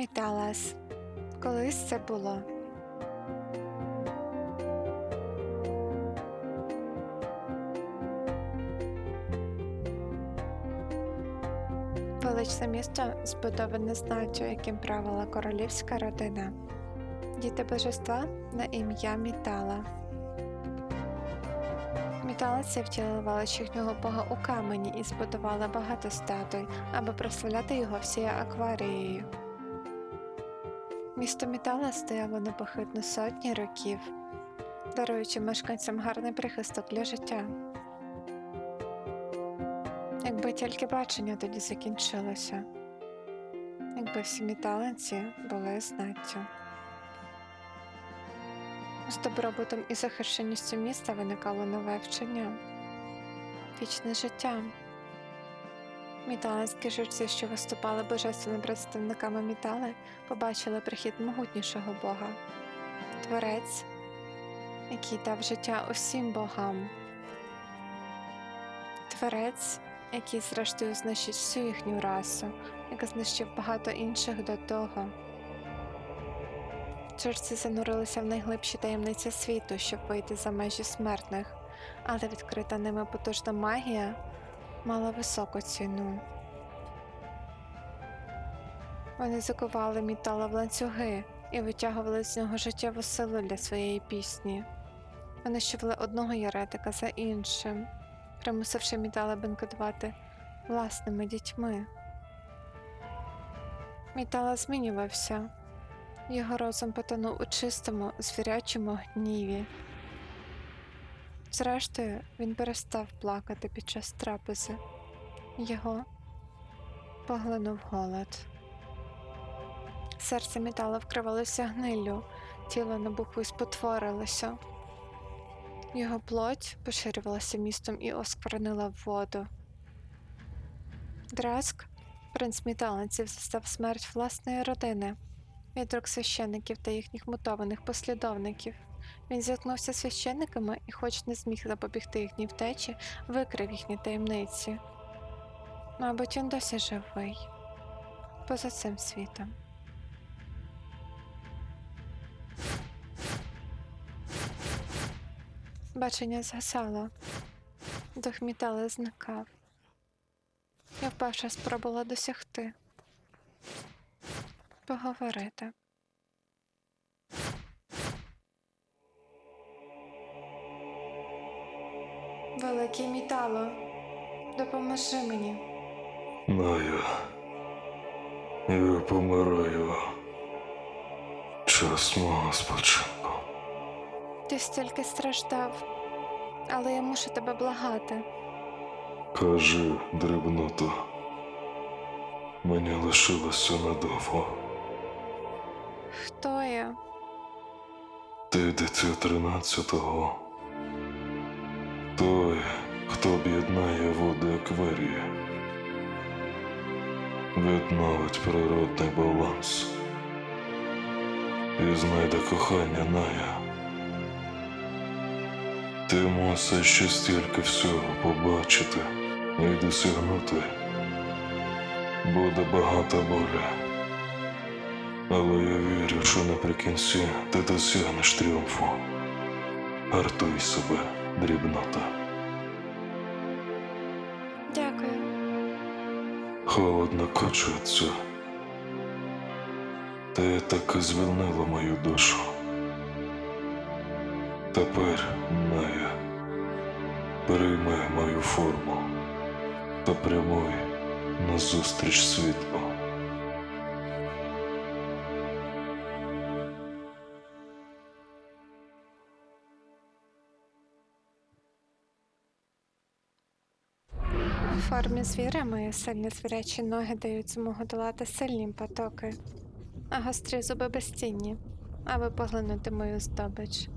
Міталас. Колись це було. Величне місто збудоване знаттю, яким правила королівська родина. Діти божества на ім'я Мітала. Міталиці втілили велич їхнього бога у камені і збудували багато статуй, аби прославляти його всією акварією. Місто Мітала стояло непохитно сотні років, даруючи мешканцям гарний прихисток для життя. Якби тільки бачення тоді закінчилося, якби всі міталинці були знаттю. З добробутом і захищеністю міста виникало нове вчення, вічне життя. Міталинські журці, що виступали божественними представниками мітали, побачили прихід могутнішого Бога, Творець, який дав життя усім богам. Творець, який зрештою знищить всю їхню расу, як знищив багато інших до того. Чорці занурилися в найглибші таємниці світу, щоб вийти за межі смертних, але відкрита ними потужна магія мала високу ціну. Вони закували мітала в ланцюги і витягували з нього життєву силу для своєї пісні. Вони щовли одного яретика за іншим, примусивши мітала бенкетувати власними дітьми. Мітала змінювався. Його розум потонув у чистому, звірячому гніві. Зрештою, він перестав плакати під час трапези. Його поглинув голод. Серце метала вкривалося гниллю, тіло набухло й спотворилося. Його плоть поширювалася містом і осквернила воду. Драск, принц міталинців, застав смерть власної родини від рук священників та їхніх мутованих послідовників. Він зіткнувся з священниками і, хоч не зміг запобігти їхній втечі, викрив їхні таємниці. Мабуть, він досі живий поза цим світом. Бачення згасало, дух мітали зникав. Я вперше спробувала досягти поговорити. Великий мітало, допоможи мені. Ная, я помираю. Час мого спочинку. Ти стільки страждав, але я мушу тебе благати. Кажи, дрібнота. Мені лишилося недовго. Хто я? Ти дитя тринадцятого. Той, хто об'єднає води акварії. Відновить природний баланс. І знайде кохання Ная. Ти мусиш ще стільки всього побачити і досягнути. Буде багато болі. Але я вірю, що наприкінці ти досягнеш тріумфу. Гартуй себе, дрібнота. Дякую. Холодно кочується. Ти так і звільнила мою душу. Тепер, Ная, прийми мою форму та прямуй назустріч світлу. Формі звіра мої сильні звірячі ноги дають змогу долати сильні потоки, а гострі зуби безцінні, аби поглинути мою здобич.